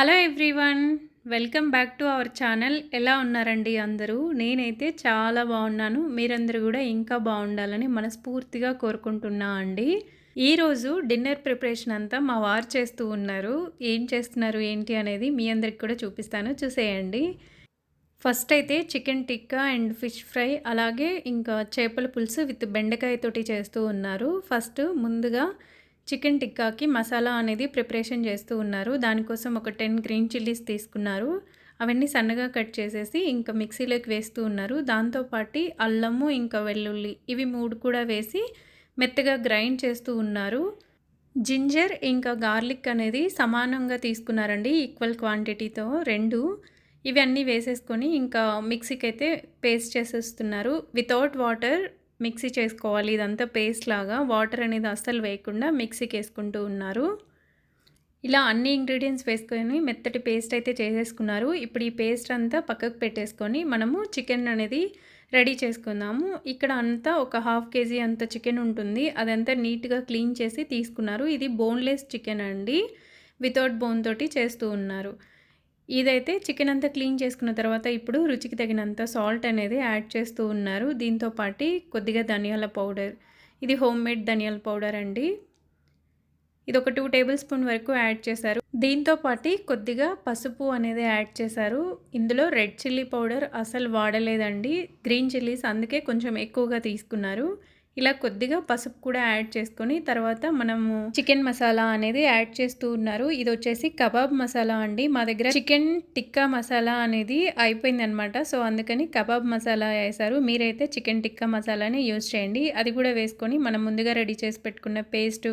Hello everyone welcome back to our channel ఎలా ఉన్నారండి అందరూ? నేనైతే చాలా బాగున్నాను. మీరందరూ కూడా ఇంకా బాగుండాలని మనస్ఫూర్తిగా కోరుకుంటున్నా అండి. ఈరోజు డిన్నర్ ప్రిపరేషన్ అంతా మా వారు చేస్తూ ఉన్నారు. ఏం చేస్తున్నారు ఏంటి అనేది మీ అందరికి కూడా చూపిస్తాను. చూసేయండి. ఫస్ట్ అయితే chicken tikka and fish fry అలాగే ఇంకా చేపల పులుసు విత్ బెండకాయతోటి చేస్తూ ఉన్నారు. ఫస్ట్ ముందుగా చికెన్ టిక్కాకి మసాలా అనేది ప్రిపరేషన్ చేస్తూ ఉన్నారు. దానికోసం ఒక టెన్ గ్రీన్ చిల్లీస్ తీసుకున్నారు. అవన్నీ సన్నగా కట్ చేసేసి ఇంకా మిక్సీలోకి వేస్తూ ఉన్నారు. దాంతోపాటు అల్లము ఇంకా వెల్లుల్లి ఇవి మూడు కూడా వేసి మెత్తగా గ్రైండ్ చేస్తూ ఉన్నారు. జింజర్ ఇంకా గార్లిక్ అనేది సమానంగా తీసుకున్నారండి ఈక్వల్ క్వాంటిటీతో రెండు. ఇవన్నీ వేసేసుకొని ఇంకా మిక్సీకి అయితే పేస్ట్ చేసేస్తున్నారు. వితౌట్ వాటర్ మిక్సీ చేసుకోవాలి. ఇదంతా పేస్ట్ లాగా వాటర్ అనేది అస్సలు వేయకుండా మిక్సీకి వేసుకుంటూ ఉన్నారు. ఇలా అన్ని ఇంగ్రీడియంట్స్ వేసుకొని మెత్తటి పేస్ట్ అయితే చేసేసుకున్నారు. ఇప్పుడు ఈ పేస్ట్ అంతా పక్కకు పెట్టేసుకొని మనము చికెన్ అనేది రెడీ చేసుకుందాము. ఇక్కడ అంతా ఒక హాఫ్ కేజీ అంత చికెన్ ఉంటుంది. అదంతా నీట్గా క్లీన్ చేసి తీసుకున్నారు. ఇది బోన్లెస్ చికెన్ అండి. వితౌట్ బోన్ తోటి చేస్తూ ఉన్నారు. ఇదైతే చికెన్ అంతా క్లీన్ చేసుకున్న తర్వాత ఇప్పుడు రుచికి తగినంత సాల్ట్ అనేది యాడ్ చేస్తూ ఉన్నారు. దీంతో పాటు కొద్దిగా ధనియాల పౌడర్. ఇది హోమ్ మేడ్ ధనియాల పౌడర్ అండి. ఇది ఒక టూ టేబుల్ స్పూన్ వరకు యాడ్ చేశారు. దీంతో పాటు కొద్దిగా పసుపు అనేది యాడ్ చేశారు. ఇందులో రెడ్ చిల్లీ పౌడర్ అసలు వాడలేదండి. గ్రీన్ చిల్లీస్ అందుకే కొంచెం ఎక్కువగా తీసుకున్నారు. ఇలా కొద్దిగా పసుపు కూడా యాడ్ చేసుకొని తర్వాత మనము చికెన్ మసాలా అనేది యాడ్ చేస్తూ ఉన్నారు. ఇది వచ్చేసి కబాబ్ మసాలా అండి. మా దగ్గర చికెన్ టిక్కా మసాలా అనేది అయిపోయింది అనమాట సో అందుకని కబాబ్ మసాలా వేశారు. మీరైతే చికెన్ టిక్కా మసాలాని యూజ్ చేయండి. అది కూడా వేసుకొని మనం ముందుగా రెడీ చేసి పెట్టుకున్న పేస్ట్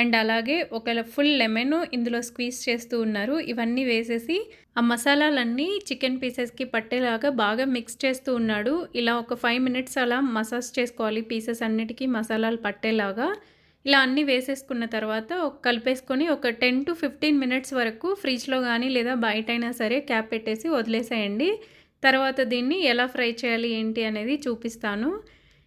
అండ్ అలాగే ఒక ఫుల్ లెమన్ ఇందులో స్క్వీజ్ చేస్తూ ఉన్నారు. ఇవన్నీ వేసేసి ఆ మసాలాలన్నీ చికెన్ పీసెస్కి పట్టేలాగా బాగా మిక్స్ చేస్తూ ఉన్నాడు. ఇలా ఒక ఫైవ్ మినిట్స్ అలా మసాజ్ చేసుకోవాలి. పీసెస్ అన్నిటికీ మసాలాలు పట్టేలాగా. ఇలా అన్నీ వేసేసుకున్న తర్వాత కలిపేసుకొని ఒక టెన్ టు ఫిఫ్టీన్ మినిట్స్ వరకు ఫ్రిడ్జ్లో కానీ లేదా బయట అయినా సరే క్యాప్ పెట్టేసి వదిలేసేయండి. తర్వాత దీన్ని ఎలా ఫ్రై చేయాలి ఏంటి అనేది చూపిస్తాను.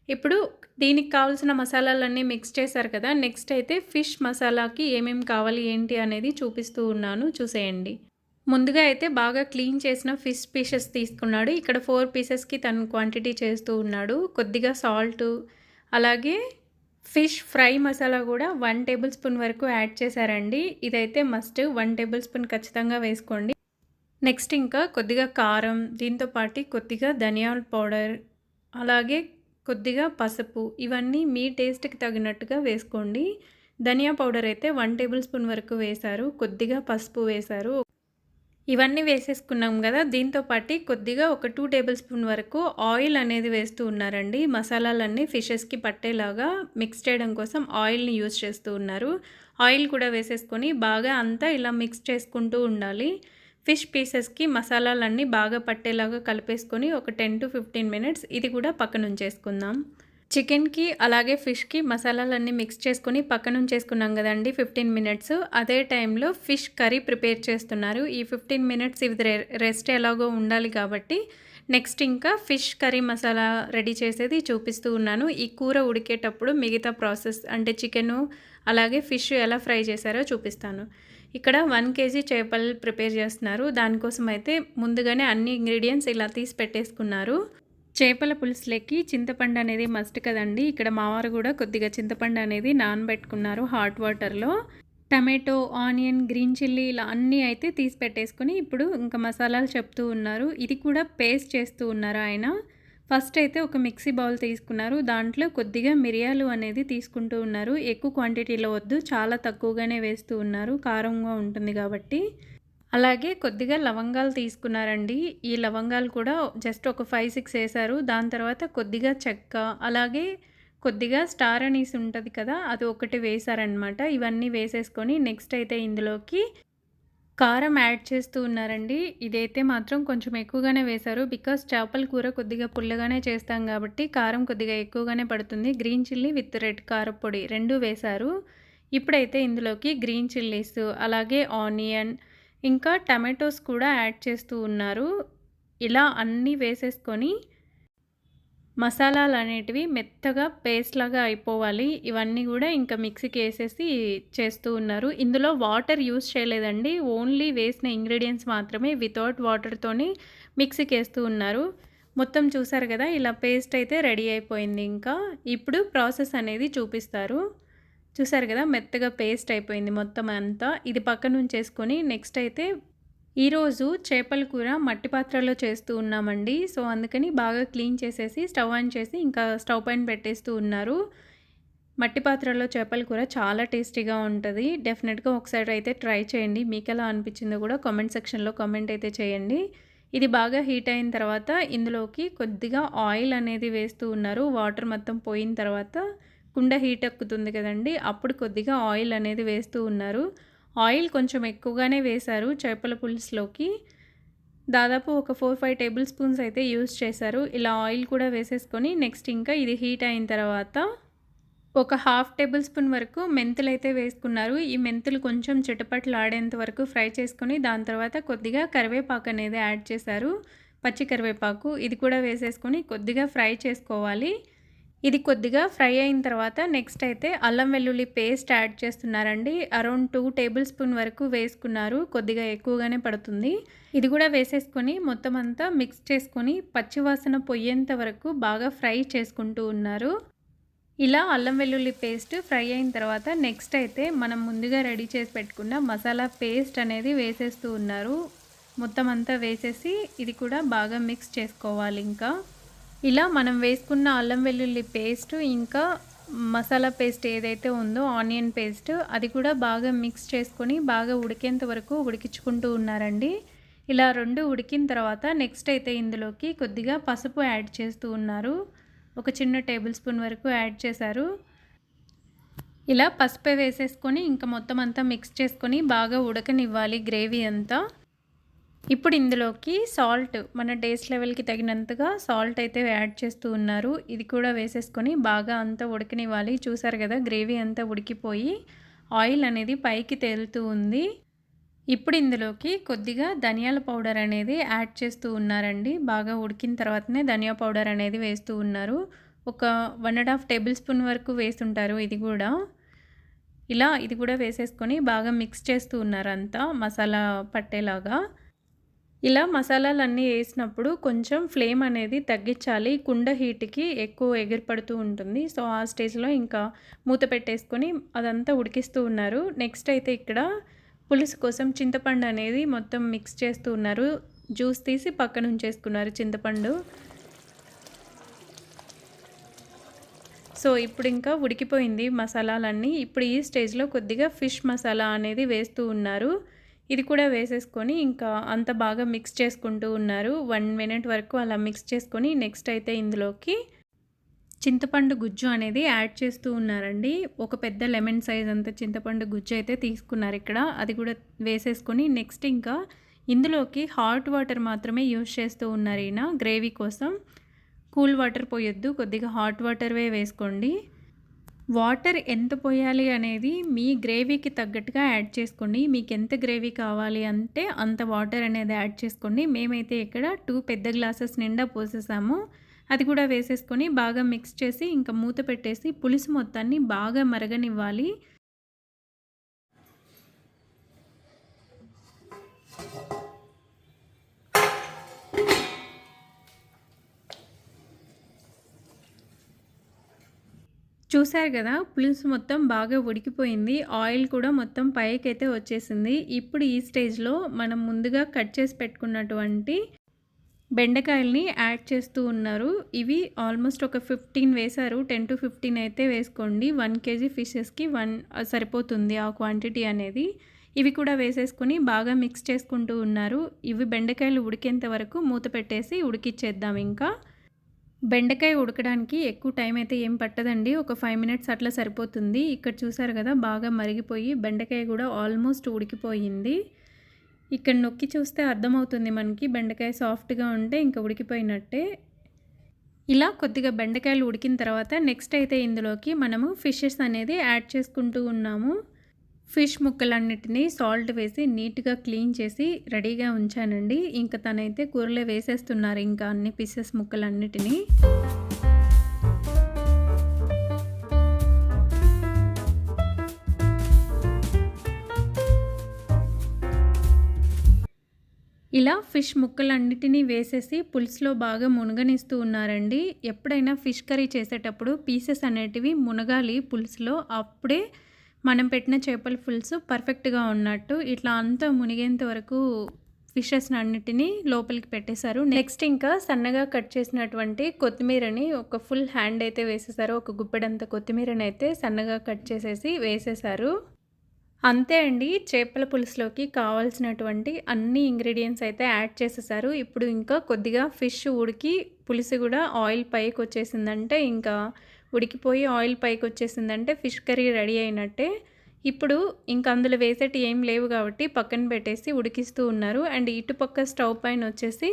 ఇప్పుడు దీనికి కావాల్సిన మసాలాలన్నీ మిక్స్ చేశారు కదా నెక్స్ట్ అయితే ఫిష్ మసాలాకి ఏమేమి కావాలి ఏంటి అనేది చూపిస్తూ ఉన్నాను. చూసేయండి. ముందుగా అయితే బాగా క్లీన్ చేసిన ఫిష్ పీసెస్ తీసుకున్నాడు. ఇక్కడ ఫోర్ పీసెస్కి తను క్వాంటిటీ చేస్తూ ఉన్నాడు. కొద్దిగా సాల్ట్ అలాగే ఫిష్ ఫ్రై మసాలా కూడా వన్ టేబుల్ స్పూన్ వరకు యాడ్ చేశారండి. ఇదైతే మస్ట్ వన్ టేబుల్ స్పూన్ ఖచ్చితంగా వేసుకోండి. నెక్స్ట్ ఇంకా కొద్దిగా కారం దీంతో పాటు కొద్దిగా ధనియాల పౌడర్ అలాగే కొద్దిగా పసుపు ఇవన్నీ మీ టేస్ట్కి తగినట్టుగా వేసుకోండి. ధనియా పౌడర్ అయితే వన్ టేబుల్ స్పూన్ వరకు వేశారు. కొద్దిగా పసుపు వేశారు. ఇవన్నీ వేసేసుకున్నాం కదా దీంతో పాటు కొద్దిగా ఒక టూ టేబుల్ స్పూన్ వరకు ఆయిల్ అనేది వేస్తూ ఉన్నారండి. మసాలాలన్నీ ఫిషెస్కి పట్టేలాగా మిక్స్ చేయడం కోసం ఆయిల్ని యూజ్ చేస్తూ ఉన్నారు. ఆయిల్ కూడా వేసేసుకొని బాగా అంతా ఇలా మిక్స్ చేసుకుంటూ ఉండాలి. ఫిష్ పీసెస్కి మసాలాలన్నీ బాగా పట్టేలాగా కలిపేసుకొని ఒక టెన్ టు ఫిఫ్టీన్ మినిట్స్ ఇది కూడా పక్కనుంచేసుకుందాం. చికెన్కి అలాగే ఫిష్కి మసాలాలన్నీ మిక్స్ చేసుకుని పక్కన చేసుకున్నాం కదండి ఫిఫ్టీన్ మినిట్స్. అదే టైంలో ఫిష్ కర్రీ ప్రిపేర్ చేస్తున్నారు. ఈ ఫిఫ్టీన్ మినిట్స్ ఇది రెస్ట్ ఎలాగో ఉండాలి కాబట్టి నెక్స్ట్ ఇంకా ఫిష్ కర్రీ మసాలా రెడీ చేసేది చూపిస్తూ ఉన్నాను. ఈ కూర ఉడికేటప్పుడు మిగతా ప్రాసెస్ అంటే చికెను అలాగే ఫిష్ ఎలా ఫ్రై చేశారో చూపిస్తాను. ఇక్కడ వన్ కేజీ చేపలు ప్రిపేర్ చేస్తున్నారు. దానికోసం అయితే ముందుగానే అన్ని ఇంగ్రీడియంట్స్ ఇలా తీసి పెట్టేసుకున్నారు. చేపల పులుసులకి చింతపండు అనేది మస్ట్ కదండి. ఇక్కడ మావారు కూడా కొద్దిగా చింతపండు అనేది నానబెట్టుకున్నారు హాట్ వాటర్లో టమాటో ఆనియన్ గ్రీన్ చిల్లీ ఇలా అన్నీ అయితే తీసి పెట్టేసుకొని ఇప్పుడు ఇంకా మసాలాలు చెప్తూ ఉన్నారు. ఇది కూడా పేస్ట్ చేస్తూ ఉన్నారు ఆయన? ఫస్ట్ అయితే ఒక మిక్సీ బౌల్ తీసుకున్నారు. దాంట్లో కొద్దిగా మిరియాలు అనేది తీసుకుంటూ ఉన్నారు. ఎక్కువ క్వాంటిటీలో వద్దు చాలా తక్కువగానే వేస్తూ ఉన్నారు. కారంగా ఉంటుంది కాబట్టి. అలాగే కొద్దిగా లవంగాలు తీసుకున్నారండి. ఈ లవంగాలు కూడా జస్ట్ ఒక ఫైవ్ సిక్స్ వేసారు. దాని తర్వాత కొద్దిగా చెక్క అలాగే కొద్దిగా స్టార్ అనీస్ ఉంటుంది కదా అది ఒకటి వేశారనమాట ఇవన్నీ వేసేసుకొని నెక్స్ట్ అయితే ఇందులోకి కారం యాడ్ చేస్తూ ఉన్నారండి. ఇదైతే మాత్రం కొంచెం ఎక్కువగానే వేశారు బికాస్ చేపల కూర కొద్దిగా పుల్లగానే చేస్తాం కాబట్టి కారం కొద్దిగా ఎక్కువగానే పడుతుంది. గ్రీన్ చిల్లీ విత్ రెడ్ కారపొడి రెండు వేశారు ఇప్పుడైతే ఇందులోకి గ్రీన్ చిల్లీస్ అలాగే ఆనియన్ ఇంకా టమాటోస్ కూడా యాడ్ చేస్తూ ఉన్నారు. ఇలా అన్నీ వేసేసుకొని మసాలాలు అనేటివి మెత్తగా పేస్ట్ లాగా అయిపోవాలి. ఇవన్నీ కూడా ఇంకా మిక్సీకి వేసేసి చేస్తూ ఉన్నారు. ఇందులో వాటర్ యూస్ చేయలేదండి. ఓన్లీ వేసిన ఇంగ్రీడియంట్స్ మాత్రమే వితౌట్ వాటర్తోని మిక్సీకి వేస్తూ ఉన్నారు. మొత్తం చూసారు కదా ఇలా పేస్ట్ అయితే రెడీ అయిపోయింది ఇంకా. ఇప్పుడు ప్రాసెస్ అనేది చూపిస్తారు. చూసారు కదా మెత్తగా పేస్ట్ అయిపోయింది మొత్తం అంతా. ఇది పక్కన ఉంచేసుకొని నెక్స్ట్ అయితే ఈరోజు చేపల కూర మట్టి పాత్రలో చేస్తూ ఉన్నామండి. సో అందుకని బాగా క్లీన్ చేసేసి స్టవ్ ఆన్ చేసి ఇంకా స్టవ్ పైన పెట్టేస్తూ ఉన్నారు. మట్టి పాత్రలో చేపల కూర చాలా టేస్టీగా ఉంటుంది. డెఫినెట్గా ఒకసారి అయితే ట్రై చేయండి. మీకు ఎలా అనిపించిందో కూడా కామెంట్ సెక్షన్లో కామెంట్ అయితే చేయండి. ఇది బాగా హీట్ అయిన తర్వాత ఇందులోకి కొద్దిగా ఆయిల్ అనేది వేస్తూ ఉన్నారు. వాటర్ మొత్తం పోయిన తర్వాత కుండ హీట్ ఎక్కుతుంది కదండి అప్పుడు కొద్దిగా ఆయిల్ అనేది వేస్తూ ఉన్నారు. ఆయిల్ కొంచెం ఎక్కువగానే వేశారు చేపల పులుసులోకి. దాదాపు ఒక ఫోర్ ఫైవ్ టేబుల్ స్పూన్స్ అయితే యూస్ చేశారు. ఇలా ఆయిల్ కూడా వేసేసుకొని నెక్స్ట్ ఇంకా ఇది హీట్ అయిన తర్వాత ఒక హాఫ్ టేబుల్ స్పూన్ వరకు మెంతులు అయితే వేసుకున్నారు. ఈ మెంతులు కొంచెం చిటపట్లు ఆడేంత వరకు ఫ్రై చేసుకొని దాని తర్వాత కొద్దిగా కరివేపాకు అనేది యాడ్ చేశారు. పచ్చి కరివేపాకు ఇది కూడా వేసేసుకొని కొద్దిగా ఫ్రై చేసుకోవాలి. ఇది కొద్దిగా ఫ్రై అయిన తర్వాత నెక్స్ట్ అయితే అల్లం వెల్లుల్లి పేస్ట్ యాడ్ చేస్తున్నారండి. అరౌండ్ టూ టేబుల్ స్పూన్ వరకు వేసుకున్నారు. కొద్దిగా ఎక్కువగానే పడుతుంది. ఇది కూడా వేసేసుకొని మొత్తం అంతా మిక్స్ చేసుకొని పచ్చివాసన పొయ్యేంత వరకు బాగా ఫ్రై చేసుకుంటూ ఉన్నారు. ఇలా అల్లం వెల్లుల్లి పేస్ట్ ఫ్రై అయిన తర్వాత నెక్స్ట్ అయితే మనం ముందుగా రెడీ చేసి పెట్టుకున్న మసాలా పేస్ట్ అనేది వేసేస్తూ ఉన్నారు. మొత్తం అంతా వేసేసి ఇది కూడా బాగా మిక్స్ చేసుకోవాలి ఇంకా. ఇలా మనం వేసుకున్న అల్లం వెల్లుల్లి పేస్ట్ ఇంకా మసాలా పేస్ట్ ఏదైతే ఉందో ఆనియన్ పేస్ట్ అది కూడా బాగా మిక్స్ చేసుకొని బాగా ఉడికేంత వరకు ఉడికించుకుంటూ ఉన్నారండి. ఇలా రెండు ఉడికిన తర్వాత నెక్స్ట్ అయితే ఇందులోకి కొద్దిగా పసుపు యాడ్ చేస్తూ ఉన్నారు. ఒక చిన్న టేబుల్ స్పూన్ వరకు యాడ్ చేశారు. ఇలా పసుపు వేసేసుకొని ఇంకా మొత్తం అంతా మిక్స్ చేసుకొని బాగా ఉడకనివ్వాలి గ్రేవీ అంతా. ఇప్పుడు ఇందులోకి సాల్ట్ మన టేస్ట్ లెవెల్కి తగినంతగా సాల్ట్ అయితే యాడ్ చేస్తూ ఉన్నారు. ఇది కూడా వేసేసుకొని బాగా అంతా ఉడకనివ్వాలి. చూసారు కదా గ్రేవీ అంతా ఉడికిపోయి ఆయిల్ అనేది పైకి తేలుతూ ఉంది. ఇప్పుడు ఇందులోకి కొద్దిగా ధనియాల పౌడర్ అనేది యాడ్ చేస్తూ ఉన్నారండి. బాగా ఉడికిన తర్వాతనే ధనియా పౌడర్ అనేది వేస్తూ ఉన్నారు. ఒక one and half tablespoon వరకు వేస్తుంటారు ఇది కూడా. ఇలా ఇది కూడా వేసేసుకొని బాగా మిక్స్ చేస్తూ ఉన్నారు అంతా మసాలా పట్టేలాగా. ఇలా మసాలాలన్నీ వేసినప్పుడు కొంచెం ఫ్లేమ్ అనేది తగ్గించాలి. కుండ హీట్కి ఎక్కువ ఎగిరిపడుతూ ఉంటుంది. సో ఆ స్టేజ్లో ఇంకా మూత పెట్టేసుకొని అదంతా ఉడికిస్తూ ఉన్నారు. నెక్స్ట్ అయితే ఇక్కడ పులుసు కోసం చింతపండు అనేది మొత్తం మిక్స్ చేస్తూ ఉన్నారు. జ్యూస్ తీసి పక్కన ఉంచేసుకున్నారు చింతపండు. సో ఇప్పుడు ఇంకా ఉడికిపోయింది మసాలాలన్నీ. ఇప్పుడు ఈ స్టేజ్లో కొద్దిగా ఫిష్ మసాలా అనేది వేస్తూ ఉన్నారు. ఇది కూడా వేసేసుకొని ఇంకా అంత బాగా మిక్స్ చేసుకుంటూ ఉన్నారు. వన్ మినిట్ వరకు అలా మిక్స్ చేసుకొని నెక్స్ట్ అయితే ఇందులోకి చింతపండు గుజ్జు అనేది యాడ్ చేస్తూ ఉన్నారండి. ఒక పెద్ద లెమన్ సైజ్ అంత చింతపండు గుజ్జు అయితే తీసుకున్నారు ఇక్కడ. అది కూడా వేసేసుకొని నెక్స్ట్ ఇంకా ఇందులోకి హాట్ వాటర్ మాత్రమే యూజ్ చేస్తూ ఉన్నారు ఈయన. గ్రేవీ కోసం. కూల్ వాటర్ పోయొద్దు. కొద్దిగా హాట్ వాటర్వే వేసుకోండి. వాటర్ ఎంత పోయాలి అనేది మీ గ్రేవీకి తగ్గట్టుగా యాడ్ చేసుకోండి. మీకు ఎంత గ్రేవీ కావాలి అంటే అంత వాటర్ అనేది యాడ్ చేసుకోండి. మేమైతే ఇక్కడ టూ పెద్ద గ్లాసెస్ నిండా పోసేసాము. అది కూడా వేసేసుకొని బాగా మిక్స్ చేసి ఇంకా మూత పెట్టేసి పులుసు మొత్తాన్ని బాగా మరగనివ్వాలి. చూశారు కదా పులుసు మొత్తం బాగా ఉడికిపోయింది. ఆయిల్ కూడా మొత్తం పైకైతే వచ్చేసింది. ఇప్పుడు ఈ స్టేజ్లో మనం ముందుగా కట్ చేసి పెట్టుకున్నటువంటి బెండకాయల్ని యాడ్ చేస్తూ ఉన్నారు. ఇవి ఆల్మోస్ట్ ఒక ఫిఫ్టీన్ వేశారు. టెన్ టు ఫిఫ్టీన్ అయితే వేసుకోండి. వన్ కేజీ ఫిషెస్కి వన్ సరిపోతుంది ఆ క్వాంటిటీ అనేది. ఇవి కూడా వేసేసుకొని బాగా మిక్స్ చేసుకుంటూ ఉన్నారు. ఇవి బెండకాయలు ఉడికేంత వరకు మూత పెట్టేసి ఉడికిచ్చేద్దాం ఇంకా. బెండకాయ ఉడకడానికి ఎక్కువ టైం అయితే ఏం పట్టదండి. ఒక ఫైవ్ మినిట్స్ అట్లా సరిపోతుంది. ఇక్కడ చూసారు కదా బాగా మరిగిపోయి బెండకాయ కూడా ఆల్మోస్ట్ ఉడికిపోయింది. ఇక్కడ నొక్కి చూస్తే అర్థమవుతుంది మనకి బెండకాయ సాఫ్ట్గా ఉంటే ఇంకా ఉడికిపోయినట్టే. ఇలా కొద్దిగా బెండకాయలు ఉడికిన తర్వాత నెక్స్ట్ అయితే ఇందులోకి మనము ఫిషెస్ అనేది యాడ్ చేసుకుంటూ ఉన్నాము. ఫిష్ ముక్కలన్నిటినీ సాల్ట్ వేసి నీట్గా క్లీన్ చేసి రెడీగా ఉంచానండి. ఇంకా తనైతే కూరలో వేసేస్తున్నారు ఇంకా అన్ని పీసెస్ ముక్కలన్నిటినీ. ఇలా ఫిష్ ముక్కలన్నిటినీ వేసేసి పులుసులో బాగా మునగనిస్తూ ఉన్నారండి. ఎప్పుడైనా ఫిష్ కర్రీ చేసేటప్పుడు పీసెస్ అనేటివి మునగాలి పులుసులో అప్పుడే మనం పెట్టిన చేపల పులుసు పర్ఫెక్ట్గా ఉన్నట్టు ఇట్లా అంతా మునిగేంత వరకు ఫిషెస్ అన్నిటినీ లోపలికి పెట్టేశారు. నెక్స్ట్ ఇంకా సన్నగా కట్ చేసినటువంటి కొత్తిమీరని ఒక ఫుల్ హ్యాండ్ అయితే వేసేసారు ఒక గుప్పెడంత కొత్తిమీరని అయితే సన్నగా కట్ చేసేసి వేసేసారు అంతే అండి చేపల పులుసులోకి కావాల్సినటువంటి అన్ని ఇంగ్రీడియంట్స్ అయితే యాడ్ చేసేసారు ఇప్పుడు ఇంకా కొద్దిగా ఫిష్ ఉడికి పులుసు కూడా ఆయిల్ పైకి వచ్చేసిందంటే ఇంకా ఉడికిపోయి ఆయిల్ పైకి వచ్చేసిందంటే ఫిష్ కర్రీ రెడీ అయినట్టే. ఇప్పుడు ఇంకా అందులో వేసేటి ఏం లేవు కాబట్టి పక్కన పెట్టేసి ఉడికిస్తూ ఉన్నారు. అండ్ ఇటుపక్క స్టవ్ పైన వచ్చేసి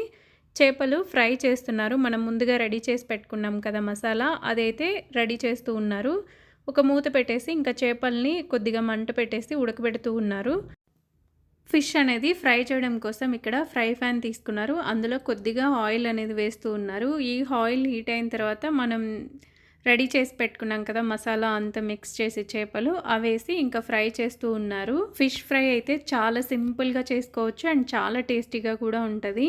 చేపలు ఫ్రై చేస్తున్నారు. మనం ముందుగా రెడీ చేసి పెట్టుకున్నాం కదా మసాలా అదైతే రెడీ చేస్తూ ఉన్నారు. ఒక మూత పెట్టేసి ఇంకా చేపల్ని కొద్దిగా మంట పెట్టేసి ఉడకబెడుతూ ఉన్నారు. ఫిష్ అనేది ఫ్రై చేయడం కోసం ఇక్కడ ఫ్రై ఫ్యాన్ తీసుకున్నారు. అందులో కొద్దిగా ఆయిల్ అనేది వేస్తూ ఉన్నారు. ఈ ఆయిల్ హీట్ అయిన తర్వాత మనం రెడీ చేసి పెట్టుకున్నాం కదా మసాలా అంతా మిక్స్ చేసి చేపలు అవేసి ఇంకా ఫ్రై చేస్తూ ఉన్నారు. ఫిష్ ఫ్రై అయితే చాలా సింపుల్గా చేసుకోవచ్చు అండ్ చాలా టేస్టీగా కూడా ఉంటుంది.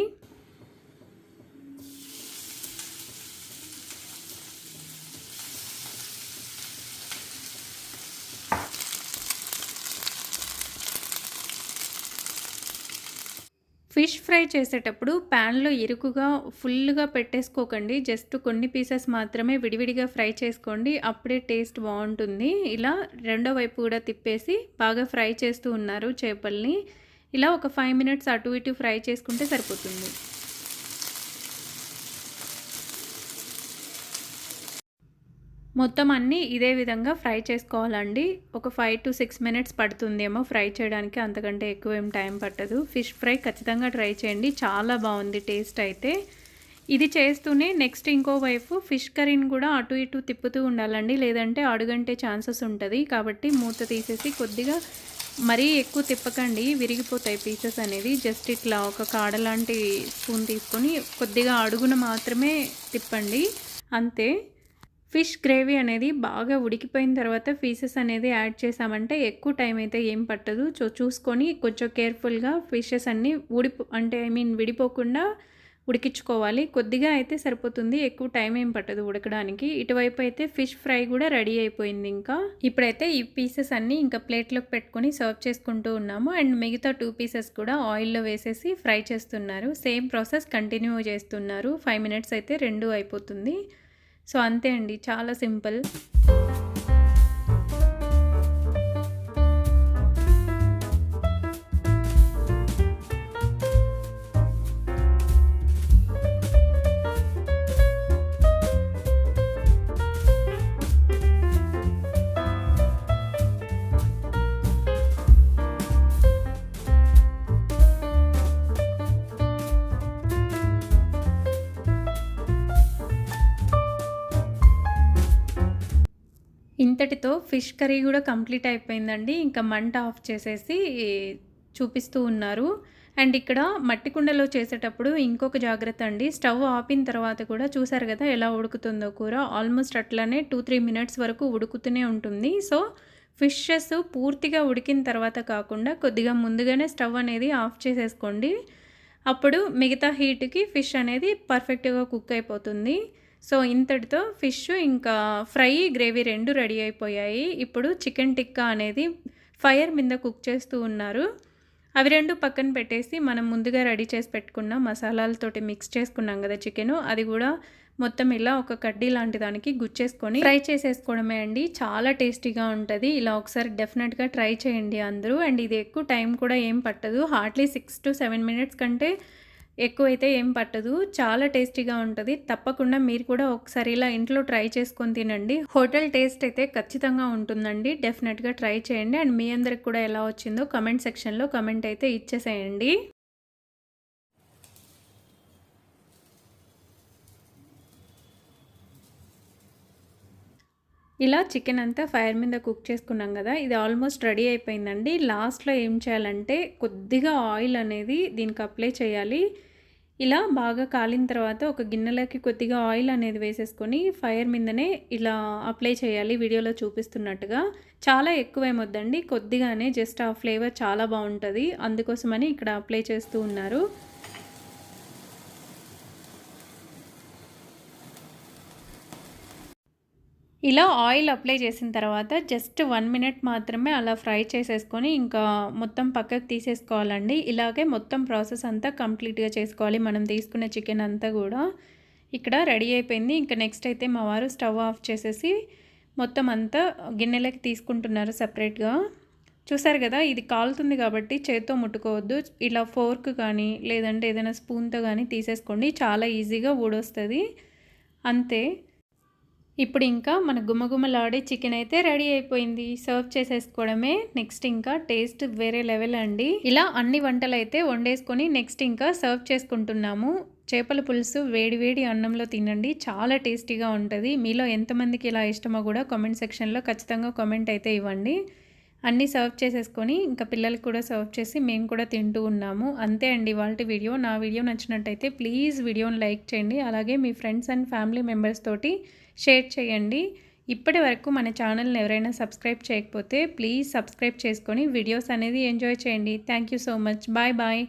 ఫిష్ ఫ్రై చేసేటప్పుడు ప్యాన్లో ఇరుకుగా ఫుల్గా పెట్టేసుకోకండి. జస్ట్ కొన్ని పీసెస్ మాత్రమే విడివిడిగా ఫ్రై చేసుకోండి. అప్పుడే టేస్ట్ బాగుంటుంది. ఇలా రెండో వైపు కూడా తిప్పేసి బాగా ఫ్రై చేస్తూ ఉన్నారు చేపల్ని. ఇలా ఒక ఫైవ్ మినిట్స్ అటు ఇటు ఫ్రై చేసుకుంటే సరిపోతుంది. మొత్తం అన్నీ ఇదే విధంగా ఫ్రై చేసుకోవాలండి. ఒక ఫైవ్ టు సిక్స్ మినిట్స్ పడుతుందేమో ఫ్రై చేయడానికి అంతకంటే ఎక్కువ ఏం టైం పట్టదు. ఫిష్ ఫ్రై ఖచ్చితంగా ట్రై చేయండి చాలా బాగుంది టేస్ట్ అయితే. ఇది చేస్తూనే నెక్స్ట్ ఇంకో వైపు ఫిష్ కర్రీని కూడా అటు ఇటు తిప్పుతూ ఉండాలండి. లేదంటే అడుగంటే ఛాన్సెస్ ఉంటుంది. కాబట్టి మూత తీసేసి కొద్దిగా మరీ ఎక్కువ తిప్పకండి. విరిగిపోతాయి పీసెస్ అనేది జస్ట్ ఇట్లా ఒక కాడ లాంటి స్పూన్ తీసుకొని కొద్దిగా అడుగున మాత్రమే తిప్పండి. అంతే. ఫిష్ గ్రేవీ అనేది బాగా ఉడికిపోయిన తర్వాత పీసెస్ అనేది యాడ్ చేసామంటే ఎక్కువ టైం అయితే ఏం పట్టదు. సో చూసుకొని కొంచెం కేర్ఫుల్గా ఫిషెస్ అన్నీ ఉడిపో అంటే ఐ మీన్ విడిపోకుండా ఉడికించుకోవాలి. కొద్దిగా అయితే సరిపోతుంది. ఎక్కువ టైం ఏం పట్టదు ఉడకడానికి. ఇటువైపు అయితే ఫిష్ ఫ్రై కూడా రెడీ అయిపోయింది ఇంకా. ఇప్పుడైతే ఈ పీసెస్ అన్నీ ఇంకా ప్లేట్లోకి పెట్టుకొని సర్వ్ చేసుకుంటూ ఉన్నాము. అండ్ మిగతా టూ పీసెస్ కూడా ఆయిల్లో వేసేసి ఫ్రై చేస్తున్నారు. సేమ్ ప్రాసెస్ కంటిన్యూ చేస్తున్నారు. ఫైవ్ మినిట్స్ అయితే రెండు అయిపోతుంది. సో అంతే అండి చాలా సింపుల్. ఇంతటితో ఫిష్ కర్రీ కూడా కంప్లీట్ అయిపోయిందండి. ఇంకా మంట ఆఫ్ చేసేసి చూపిస్తూ ఉన్నారు. అండ్ ఇక్కడ మట్టి కుండలో చేసేటప్పుడు ఇంకొక జాగ్రత్త అండి స్టవ్ ఆపిన తర్వాత కూడా చూసారు కదా ఎలా ఉడుకుతుందో కూర. ఆల్మోస్ట్ అట్లనే టూ త్రీ మినిట్స్ వరకు ఉడుకుతూనే ఉంటుంది. సో ఫిషెస్ పూర్తిగా ఉడికిన తర్వాత కాకుండా కొద్దిగా ముందుగానే స్టవ్ అనేది ఆఫ్ చేసేసుకోండి. అప్పుడు మిగతా హీట్కి ఫిష్ అనేది పర్ఫెక్ట్గా కుక్ అయిపోతుంది. సో ఇంతటితో ఫిష్ ఇంకా ఫ్రై గ్రేవీ రెండు రెడీ అయిపోయాయి. ఇప్పుడు చికెన్ టిక్కా అనేది ఫైర్ మీద కుక్ చేస్తూ ఉన్నారు. అవి రెండు పక్కన పెట్టేసి మనం ముందుగా రెడీ చేసి పెట్టుకున్న మసాలాలతోటి మిక్స్ చేసుకున్నాం కదా చికెన్. అది కూడా మొత్తం ఇలా ఒక కడ్డీ లాంటి దానికి గుచ్చేసుకొని ఫ్రై చేసేసుకోవడమే అండి. చాలా టేస్టీగా ఉంటుంది. ఇలా ఒకసారి డెఫినెట్గా ట్రై చేయండి అందరూ. అండ్ ఇది ఎక్కువ టైం కూడా ఏం పట్టదు. Hardly six to seven minutes కంటే ఎక్కువైతే ఏం పట్టదు. చాలా టేస్టీగా ఉంటుంది. తప్పకుండా మీరు కూడా ఒకసారి ఇలా ఇంట్లో ట్రై చేసుకొని తినండి. హోటల్ టేస్ట్ అయితే ఖచ్చితంగా ఉంటుందండి. డెఫినెట్గా ట్రై చేయండి. అండ్ మీ అందరికి కూడా ఎలా వచ్చిందో కమెంట్ సెక్షన్లో కమెంట్ అయితే ఇచ్చేసేయండి. ఇలా చికెన్ అంతా ఫైర్ మీద కుక్ చేసుకున్నాం కదా ఇది ఆల్మోస్ట్ రెడీ అయిపోయిందండి. లాస్ట్లో ఏం చేయాలంటే కొద్దిగా ఆయిల్ అనేది దీనికి అప్లై చేయాలి. ఇలా బాగా కాలిన తర్వాత ఒక గిన్నెలోకి కొద్దిగా ఆయిల్ అనేది వేసేసుకొని ఫైర్ మీదనే ఇలా అప్లై చేయాలి వీడియోలో చూపిస్తున్నట్టుగా. చాలా ఎక్కువ ఏమొద్దండి కొద్దిగానే జస్ట్ ఆ ఫ్లేవర్ చాలా బాగుంటుంది అందుకోసమని ఇక్కడ అప్లై చేస్తూ ఉన్నారు. ఇలా ఆయిల్ అప్లై చేసిన తర్వాత జస్ట్ వన్ మినిట్ మాత్రమే అలా ఫ్రై చేసేసుకొని ఇంకా మొత్తం పక్కకు తీసేసుకోవాలండి. ఇలాగే మొత్తం ప్రాసెస్ అంతా కంప్లీట్గా చేసుకోవాలి. మనం తీసుకునే చికెన్ అంతా కూడా ఇక్కడ రెడీ అయిపోయింది. ఇంకా నెక్స్ట్ అయితే మా వారు స్టవ్ ఆఫ్ చేసేసి మొత్తం అంతా గిన్నెలకి తీసుకుంటున్నారు సపరేట్గా. చూసారు కదా ఇది కాలుతుంది కాబట్టి చేత్తో ముట్టుకోవద్దు. ఇలా ఫోర్క్ కానీ లేదంటే ఏదైనా స్పూన్తో కానీ తీసేసుకోండి. చాలా ఈజీగా ఊడొస్తుంది. అంతే. ఇప్పుడు ఇంకా మన గుమ్మగుమ్మలాడే చికెన్ అయితే రెడీ అయిపోయింది. సర్వ్ చేసేసుకోవడమే. నెక్స్ట్ ఇంకా టేస్ట్ వేరే లెవెల్ అండి. ఇలా అన్ని వంటలు అయితే వండేసుకొని నెక్స్ట్ ఇంకా సర్వ్ చేసుకుంటున్నాము. చేపల పులుసు వేడి వేడి అన్నంలో తినండి. చాలా టేస్టీగా ఉంటుంది. మీలో ఎంతమందికి ఇలా ఇష్టమో కూడా కామెంట్ సెక్షన్లో ఖచ్చితంగా కామెంట్ అయితే ఇవ్వండి. అన్నీ సర్వ్ చేసేసుకొని ఇంకా పిల్లలకి కూడా సర్వ్ చేసి మేము కూడా తింటూ ఉన్నాము. అంతే అండి వాళ్ళ వీడియో. నా వీడియో నచ్చినట్టయితే ప్లీజ్ వీడియోని లైక్ చేయండి. అలాగే మీ ఫ్రెండ్స్ అండ్ ఫ్యామిలీ మెంబర్స్ తోటి షేర్ చేయండి. ఇప్పటి వరకు మన ఛానల్ని ఎవరైనా సబ్స్క్రైబ్ చేయకపోతే ప్లీజ్ సబ్స్క్రైబ్ చేసుకొని వీడియోస్ అనేది ఎంజాయ్ చేయండి. Thank you so much. Bye bye.